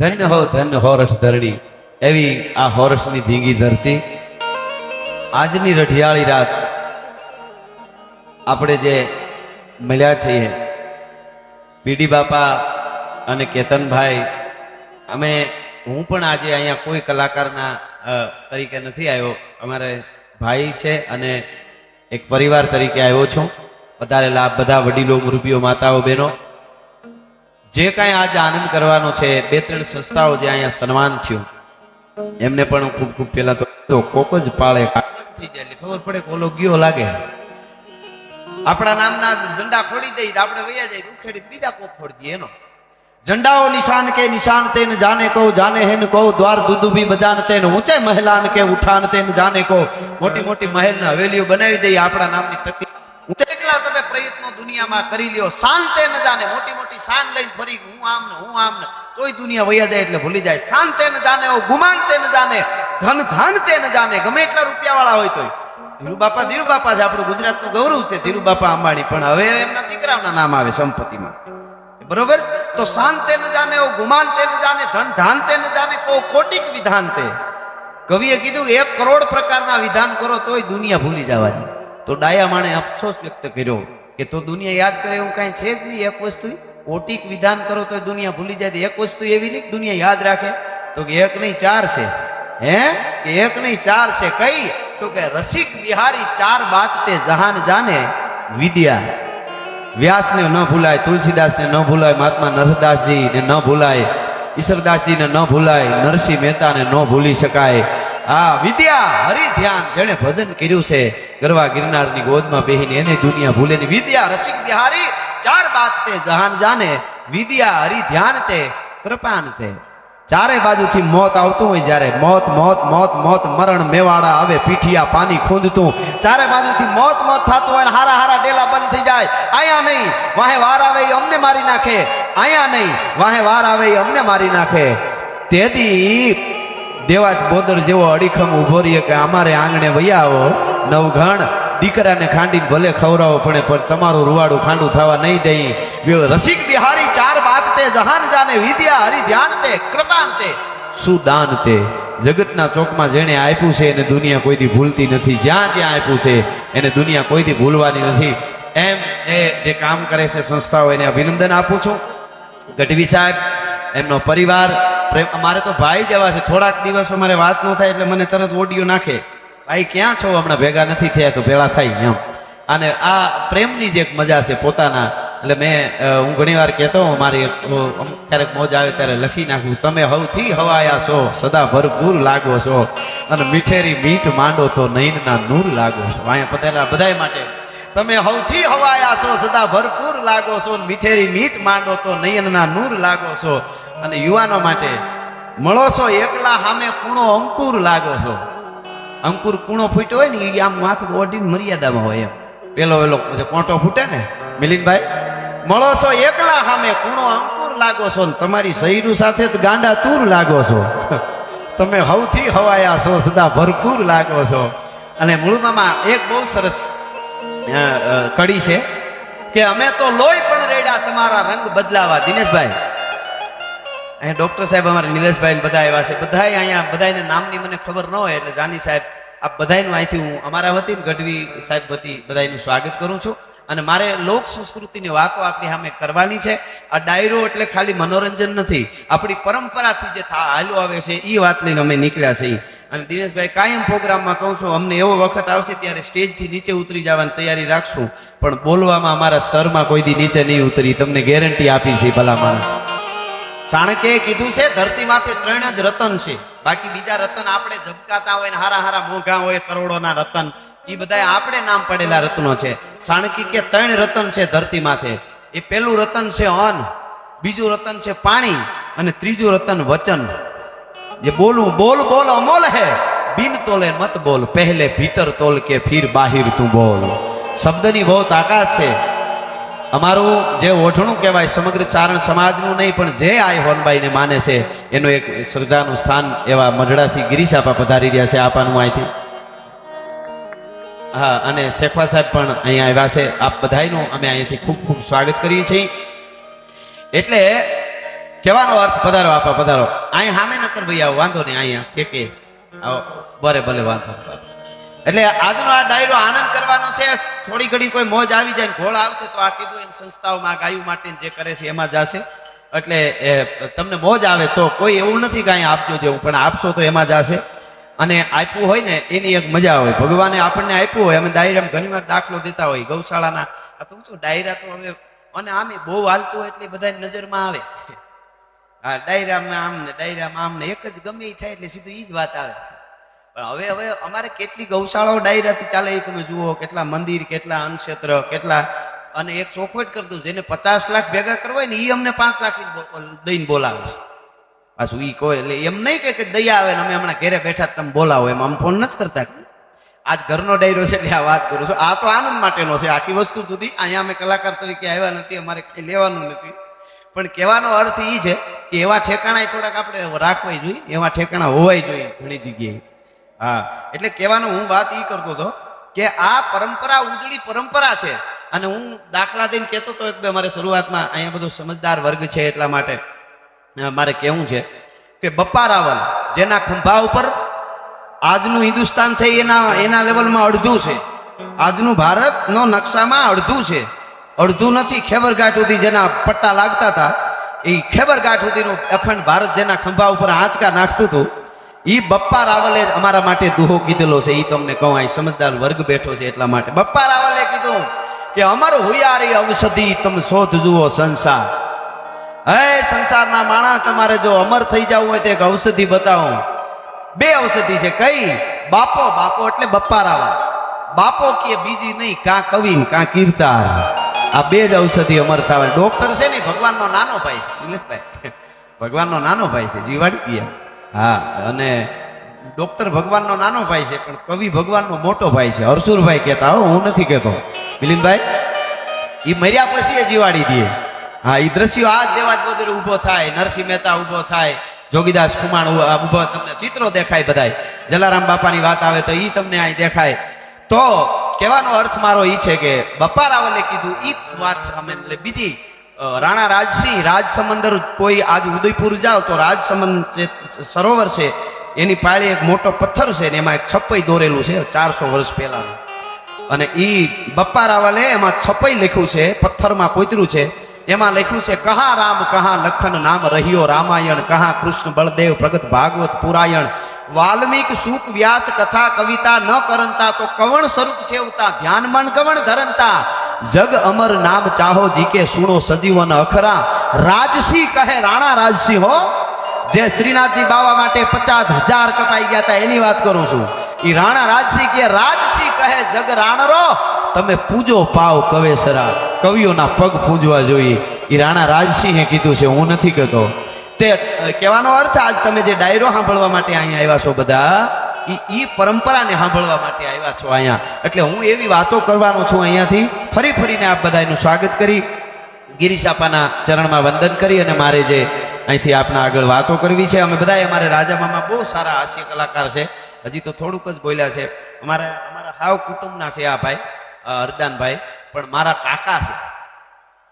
ધન્ય હો, ધન્ય હોરસ ધરણી. એવી આ હોરસની ધીંગી ધરતી. આજની રઢિયાળી રાત આપણે જે મળ્યા છીએ, પીડી બાપા અને કેતનભાઈ, અમે, હું પણ આજે અહીંયા કોઈ કલાકારના તરીકે નથી આવ્યો. અમારે ભાઈ છે અને એક પરિવાર તરીકે આવ્યો છું. વધારે લાભ, બધા વડીલો, મુરબીઓ, માતાઓ, બહેનો. જે કાંઈ આજે આનંદ કરવાનો છે બે ત્રણ સંસ્થાઓ જે અહીંયા સન્માન થયું. એમને પણ હું ખૂબ ખૂબ પહેલા તો કોક જ પાળે થઈ જાય ખબર પડે કોલો ગયો લાગે. આપણા નામના ઝંડા ખોડી દઈ આપણે વૈયા જાય, ઉખેડી બીજા કોક ખોડી દઈએ એનો. ઝંડાઓ નિશાન કે નિશાન તેન જાને કહો, જાને હેન કહો, દ્વાર દુદુભી બજાન તેન ઊંચે મહેલાન કે ઉઠાન તેન જાને કહો. મોટી મોટી મહેલ ના હવેલીઓ બનાવી દઈએ, આપણા નામની તકતી કેટલા તમે પ્રયત્નો દુનિયામાં કરી લ્યો, શાંતે ન જાને મોટી મોટી શાન લઈને ફરી, હું આમ ને, હું આમ ને, તોય દુનિયા વૈયા જાય એટલે ભૂલી જાય. શાંતે ન જાને ઓ ગુમાન તે ન જાને ધન ધન તે ન જાને, ગમે એટલા રૂપિયા વાળા હોય તોય. ધીરુ બાપા ધીરુ બાપા છે આપણું ગુજરાતનું ગૌરવ છે ધીરુ બાપા અંબાણી, પણ હવે એમના દીકરાના નામ આવે સંપત્તિમાં. બરોબર? તો શાંત ન જાને ઓ ગુમાન તે ન જાને ધન ધાન તે ન જાને કો કોટિક વિધાન તે કવિએ કીધું એક કરોડ પ્રકારના વિધાન કરો, તોય દુનિયા ભૂલી જવાની. તો ડાયા માણે અફસોસ વ્યક્ત કર્યો કે તો દુનિયા યાદ કરે એવું કાંઈ છે જ નહીં એક વસ્તુ. કોટિક વિધાન કરો તો દુનિયા ભૂલી જાય. તો એક વસ્તુ એવી નહીં કે દુનિયા યાદ રાખે. તો કે એક નહીં ચાર છે. હે? કે એક નહીં ચાર છે કઈ? તો કે રસિક બિહારી ચાર બાત તે જહાન જાને વિદ્યા. વ્યાસને ન ભૂલાય, તુલસીદાસને ન ભૂલાય, મહાત્મા નરદાસજીને ન ભૂલાય ઈશ્વરદાસજીને ન ભૂલાય, નરસિંહ મહેતાને ન ભૂલી શકાય. આ વિદ્યા, હરિ ધ્યાન. જેણે ભજન કર્યું છે, ગરવા ગિરનારની ગોદમાં બેહીને એને દુનિયા ભૂલે નહીં વિદ્યા રસિક બિહારી, ચાર બાત તે જહાન જાને, વિદ્યા હરિ ધ્યાન તે, કૃપાન તે. ચારે બાજુથી મોત આવતું હોય જ્યારે મોત મોત મોત મોત, મરણ મેવાડા આવે, પીઠિયા પાણી ખૂંદતું. ચારે બાજુથી મોત મોત થતું હોય ને હારા હારા ડેલા બંધ થઈ જાય. આયા નહીં, વાહે વાર આવે એ અમને મારી નાખે. આયા નહીં, વાહે વાર આવે એ અમને મારી નાખે. તેથી દેવાજ બોદર જેવો અડીખમ ઊભો રહીએ કે અમારે આંગણે વૈયા આવો. નવઘણ દીકરાને ખાંડીને ભલે ખવડાવો પડે પણ તમારું રૂવાડું ખાંડું થવા નહીં દઈ. રસિક બિહારી ચાર વાત તે, જહાન જાને વિદ્યા હરિ ધ્યાન તે, કૃપાન તે. સુદાન તે? જગતના ચોકમાં જેણે આપ્યું છે એને દુનિયા કોઈથી ભૂલતી નથી. જ્યાં જ્યાં આપ્યું છે એને દુનિયા કોઈથી ભૂલવાની નથી. એમ એ જે કામ કરે છે સંસ્થાઓ, એને અભિનંદન આપું છું. ગઢવી સાહેબ એમનો પરિવાર, પ્રેમ, મારે તો ભાઈ જેવા છે, થોડાક દિવસો મારે વાત ન થાય એટલે મને તરત ઓડિયો નાખે. ભાઈ, ક્યાં છો? હમણાં ભેગા નથી થયા, તો ભેળા થાય એમ. અને આ પ્રેમની જે એક મજા છે પોતાના. એટલે મેં હું ઘણી વાર કહેતો હું મારી ક્યારેક મોજ આવે ત્યારે લખી નાખું. તમે હવથી હવાયા છો, સદા ભરપૂર લાગો છો. અને મીઠેરી મીઠ માંડો તો નૈનના નૂર લાગો છો. અહીંયા પતેલા બધાય માટે. તમે હવથી હવાયા છો, સદા ભરપૂર લાગો છો. મીઠેરી મીઠ માંડો તો નયનના નૂર લાગો છો. અને યુવાનો માટે મળો છો, એકલા સામે કૂણો અંકુર લાગો છો. અંકુર કૂણો ફૂટ્યો હોય ને એ આમ માથું ઓઢીને મર્યાદામાં હોય એમ. પેલો પેલો કોંટો ફૂટે ને, મિલિંદભાઈ? મળો છો, એકલા સામે કૂણો અંકુર લાગો છો ને, તમારી શરીર સાથે ગાંડા તૂર લાગો છો. તમે હવથી હવાયા છો, સદા ભરપૂર લાગો છો. અને મૂળમાં એક બહુ સરસ કડી છે કે અમે તો લોહી પણ રેડા તમારા રંગ બદલાવા. દિનેશભાઈ અહીંયા ડોક્ટર સાહેબ અમારે નિલેશભાઈ બધા આવ્યા છે. બધાય અહીંયા બધાને નામની મને ખબર ન હોય એટલે જાની સાહેબ આ બધાનું અહીંથી હું અમારા વતી ગઢવી સાહેબ વતી બધાયનું સ્વાગત કરું છું. અને મારે લોક સંસ્કૃતિની વાતો આપણી સામે કરવાની છે. આ ડાયરો એટલે ખાલી મનોરંજન નથી. આપણી પરંપરાથી જે થા હાલો આવે છે એ વાત લઈને અમે નીકળ્યા છીએ. અને દિનેશભાઈ, કાયમ પ્રોગ્રામમાં કહું છું, અમને એવો વખત આવશે ત્યારે સ્ટેજથી નીચે ઉતરી જવાની તૈયારી રાખશું. પણ બોલવામાં અમારા સ્તરમાં કોઈ દી નીચે નહીં ઉતરી. તમને ગેરંટી આપી છે, ભલા માણસ. ચાણક્યએ કીધું છે, ધરતી માથે ત્રણ જ રતન છે. બાકી બીજા રતન આપણે ઝબકાતા હોય ને હારા હારા મોંઘા હોય, કરોડોના રતન એ બધા આપણે નામ પડેલા રત્નો છે. સાણકી કે ત્રણ રતન છે ધરતી માથે. એ પેલું રતન છે અન્ન, બીજું રતન છે પાણી, અને ત્રીજું રતન વચન. જે બોલવું બોલ બોલ અમોલ હે, બિન તોલે મત બોલ, પહેલે ભીતર તોલ કે ફિર બાહિર તું બોલ. શબ્દની બહુ તાકાત છે. અમારું જે ઓઢણું કહેવાય, સમગ્ર ચારણ સમાજનું નહીં, પણ જે આ હોનબાઈને માને છે, એનું એક શ્રદ્ધાનું સ્થાન એવા મઢડાથી ગિરીશ આપા પધારી રહ્યા છે, આપાનું અહીંથી. હા, અને શેખવા સાહેબ પણ અહીંયા આવ્યા છે, આપ બધાનું અમે અહીંયાથી ખૂબ ખૂબ સ્વાગત કરીએ છીએ. એટલે કહેવાનો અર્થ પધારો, આપા પધારો. અહીંયા સામે નકર ભાઈ આવો, વાંધો નહીં, અહીંયા કે કે આવો ભલે ભલે વાંધો. એટલે આજનો આ ડાયરો આનંદ કરવાનો છે. થોડી ઘડી કોઈ મોજ આવી જાય ઘોળ આવશે તો આ કીધું એમ સંસ્થાઓમાં ગાયું માટે જે કરે છે એમાં જશે. એટલે તમને મોજ આવે તો કોઈ એવું નથી કાંઈ આપજો જેવું, પણ આપશો તો એમાં જશે. અને આપ્યું હોય ને, એની એક મજા હોય. ભગવાને આપણને આપ્યું હોય, અમે ડાયરામાં ઘણી વાર દાખલો દેતા હોય, ગૌશાળાના. આ તો શું ડાયરા તો હવે અને આમે બહુ હાલતું હોય એટલે બધા નજરમાં આવે. હા, ડાયરામાં આમ ને, ડાયરામાં આમ ને, એક જ ગમે એ થાય એટલે સીધું એ જ વાત આવે. હવે હવે અમારે કેટલી ગૌશાળાઓ ડાયરાથી ચાલે એ તમે જુઓ, કેટલા મંદિર, કેટલા અન્નક્ષેત્ર, કેટલા અને એક ચોખવટ કરતું જેને પચાસ લાખ ભેગા કરવા હોય ને એ અમને પાંચ લાખ દઈને બોલાવે છે. પાછું એ કોઈ એટલે એમ નહીં કે દયા આવે ને અમે હમણાં ઘેરે બેઠા તમે બોલાવો, એમ આમ ફોન નથી કરતા. આજ ઘરનો ડાયરો છે એટલે આ વાત કરું છું. આ તો આનંદ માટેનો છે. આખી વસ્તુ સુધી અહીંયા અમે કલાકાર તરીકે આવ્યા નથી, અમારે કંઈ લેવાનું નથી. પણ કહેવાનો અર્થ એ છે કે એવા ઠેકાણા થોડાક આપણે રાખવા જોઈએ, એવા ઠેકાણા હોવાય જોઈએ ઘણી જગ્યાએ. હા, એટલે કહેવાનો હું વાત એ કરતો હતો કે આ પરંપરા ઉજળી પરંપરા છે અને હું દાખલા દઈને કહેતો હતો એક બે મારે શરૂઆતમાં અહીંયા બધો સમજદાર વર્ગ છે એટલા માટે મારે કહેવું છે કે બપ્પા રાવલ જેના ખંભા ઉપર આજનું હિન્દુસ્તાન છે એના એના લેવલમાં અડધું છે. આજનું ભારતનો નકશામાં અડધું છે. અડધું નથી, ખેબરઘાટ સુધી જેના પટ્ટા લાગતા હતા, એ ખેબરઘાટ સુધીનું અખંડ ભારત જેના ખંભા ઉપર આંચકા નાખતું હતું. ઈ બપ્પા રાવલે અમારા માટે દુહો કીધેલો છે એ તમને કહું, અહીં સમજદાર વર્ગ બેઠો છે એટલા માટે. બપ્પા રાવલે કીધું કે અમર હુયારી ઔષધિ તમે શોધ જુઓ સંસાર. હે સંસારના માણસ, તમારે જો અમર થઈ જવું હોય તો એક ઔષધિ બતાવો. બે ઔષધિ છે, કઈ? બાપો બાપો એટલે બપ્પા રાવલ. બાપો કે બીજી નહીં, કાં કવિન કાં કીર્તાર. આ બે જ ઔષધિ અમર થવા ડોક્ટર છે ને, ભગવાનનો નાનો ભાઈ છે. નિલેશભાઈ. ભગવાનનો નાનો ભાઈ છે, જીવાડી દે. હા, અને ડોક્ટર ભગવાનનો નાનો ભાઈ છે, પણ કવિ ભગવાનનો મોટો ભાઈ છે. હરસુરભાઈ કહેતા હો, હું નથી કહેતો. મિલિંદભાઈ એ મર્યા પછી એ જીવાડી દે. હા એ દ્રશ્યો આ દેવાજ બધું ઊભો થાય, નરસિંહ મહેતા ઊભો થાય, જોગીદાસ ખુમાણ ઊભો તમને ચિત્રો દેખાય બધાય. જલારામ બાપાની વાત આવે તો એ તમને અહીં દેખાય. તો, કહેવાનો અર્થ મારો એ છે કે બપા રાવલે કીધું એ વાત સામે બીજી રાણા રાજસિંહ રાજસમંદર કોઈ આજ ઉદયપુર જાઓ તો રાજસમંદ જે સરોવર છે, એની પાળે એક મોટો પથ્થર છે ને એમાં એક છપ્પઈ દોરેલું છે, ચારસો વર્ષ પહેલાનું. અને એ બપ્પા રાવલે એમાં છપ્પાઈ લખ્યું છે, પથ્થરમાં કોતર્યું છે. એમાં લખ્યું છે, કહા રામ, કહા લખન નામ રહ્યો રામાયણ, કહા કૃષ્ણ, બળદેવ, પ્રગટ ભાગવત, પુરાયણ? વાલ્મીક સુખ વ્યાસ, કથા, કવિતા ન કરંતા તો કવણ સ્વરૂપ સેવતા? ધ્યાન મન કવણ ધરંતા? જગ અમર નામ ચાહો જીકે સુણો સજીવન અખરા. રાજસિંહ કહે રાણા રાજસિંહ હો. જે શ્રીનાથજી બાવા માટે પચાસ હજાર કપાઈ ગયા હતા એની વાત કરું છું. એ રાણા રાજસિંહ કે રાજસિંહ કહે જગ રાણરો. તમે પૂજો પાવ કવેસરા કવિઓના પગ પૂજવા જોઈએ. એ રાણા રાજસિંહે કીધું છે, હું નથી કહેતો. તે કહેવાનો અર્થ આજ તમે જે ડાયરો સાંભળવા માટે અહીંયા આવ્યા છો બધા ઈ પરંપરાને સાંભળવા માટે આવ્યા છો અહીંયા. એટલે હું એવી વાતો કરવાનો છું અહીંયાથી. ફરી ફરીને આપ બધાનું સ્વાગત કરી. ગિરીશ આપાના ચરણમાં વંદન કરી અને મારે જે અહીંથી આપના આગળ વાતો કરવી છે. અમે બધા અમારે રાજા મામા બહુ સારા હાસ્ય કલાકાર છે. હજી તો થોડુંક જ બોલ્યા છે. અમારા અમારા હાવ કુટુંબના છે આ ભાઈ હરદાનભાઈ. પણ મારા કાકા છે.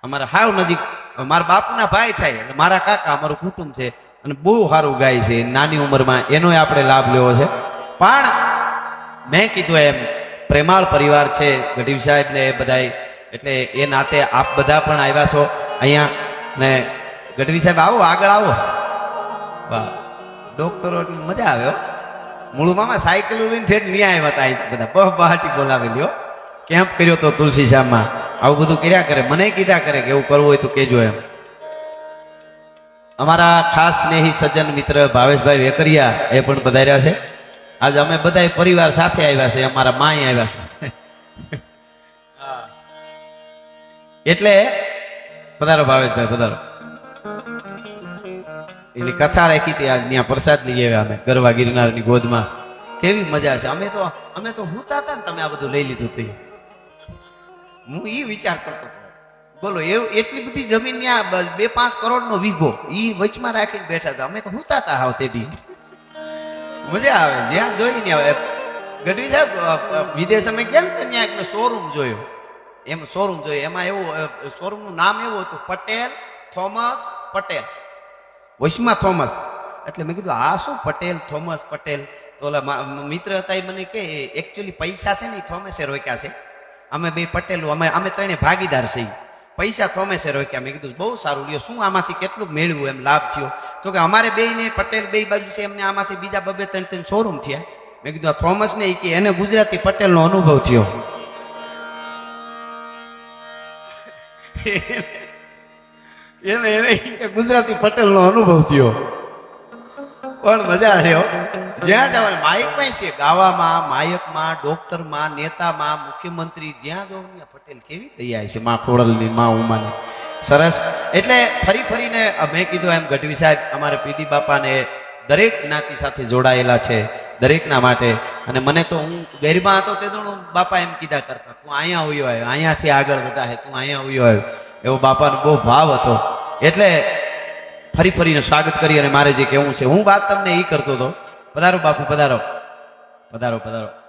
અમારા હાવ નજીક, મારા બાપના ભાઈ થાય એટલે મારા કાકા અમારું કુટુંબ છે. અને બહુ સારું ગાય છે. નાની ઉંમરમાં એનોય આપણે લાભ લેવો છે. પણ મેં કીધું એમ, પ્રેમાળ પરિવાર છે, ગઢવી સાહેબ ને એ બધાય. એટલે એ નાતે આપ બધા પણ આવ્યા છો અહીંયા. ને ગઢવી સાહેબ, આવો, આગળ આવો. વાહ. ડોક્ટરો, એટલે મજા આવ્યો મૂળ મામા, સાયકલ ઉડીને છે નહીં આવ્યા હતા બધા. બહ બહાટી બોલાવી લ્યો કેમ્પ કર્યો તો તુલસી શ્યામમાં. આવું બધું કર્યા કરે. મને કીધા કરે કે એવું કરવું હોય તો કેજો એમ. અમારા ખાસ સ્નેહી સજ્જન મિત્ર ભાવેશભાઈ વેકરિયા એ પણ પધાર્યા છે. આજે અમે બધા પરિવાર સાથે આવ્યા છે, અમારા માય આવ્યા છે. એટલે પધારો ભાવેશભાઈ, પધારો. એની કથા રાખી હતી આજ, ત્યાં પ્રસાદ લઈ આવ્યા અમે, ગરવા ગિરનારની ગોદમાં. કેવી મજા છે, અમે તો અમે તો હું હતા ને, તમે આ બધું લઈ લીધું હતું. હું એ વિચાર કરતો હતો. બોલો એવું એટલી બધી જમીન ત્યાં બે પાંચ કરોડ નો વીઘો એ વચમાં રાખીને બેઠા હતા. અમે તો હુતા હતા હાવ તેથી મજા આવે. જ્યાં જોઈ ને હવે. ગઢવી સાહેબ વિદેશ અમે ગયા ને ત્યાં એક શોરૂમ જોયો. એમ શોરૂમ જોયો. એમાં એવું શોરૂમનું નામ એવું હતું, પટેલ થોમસ પટેલ. વૈષ્મા થોમસ. એટલે મેં કીધું, આ શું પટેલ, થોમસ પટેલ? તો ઓલા મિત્ર હતા એ મને કે એકચ્યુઅલી પૈસા છે ને એ થોમસે રોક્યા છે. અમે બે પટેલ, અમે અમે ત્રણે ભાગીદાર છીએ. પૈસા થોમેસે રોક્યા મેં કીધું, બહુ સારું લ્યો, શું આમાંથી કેટલું મેળવ્યું એમ લાભ થયો. તો કે, અમારે બે ને પટેલ બે બાજુ છે, એમને આમાંથી બીજા બબે ત્રણ ત્રણ શોરૂમ થયા. મેં કીધું, આ થોમસ ને કે, એને ગુજરાતી પટેલનો અનુભવ થયો. એને એને ગુજરાતી પટેલનો અનુભવ થયો. પણ મજા છે જ્યાં જવાનું માયકમાં છે, ગાવામાં, માયકમાં, ડોક્ટરમાં, નેતામાં, મુખ્યમંત્રી, જ્યાં જવું પટેલ કેવી તૈયારી છે, માં ખોડલની, માં ઉમાની. સરસ. એટલે ફરી ફરીને મેં કીધું એમ ગઢવી સાહેબ અમારે પીડી બાપાને દરેક જ્ઞાતિ સાથે જોડાયેલા છે, દરેકના માટે. અને મને તો હું ગરબા હતો તે તો બાપા એમ કીધા કરતા, તું અહીંયા આવ્યો આવ્યો, અહીંયાથી આગળ વધારે, તું અહીંયા આવ્યો આવ્યો. એવો બાપાનો બહુ ભાવ હતો. એટલે ફરી ફરીને સ્વાગત કરી અને મારે જે કહેવું છે, હું વાત તમને એ કરતો હતો. પધારો બાપુ, પધારો. પધારો પધારો.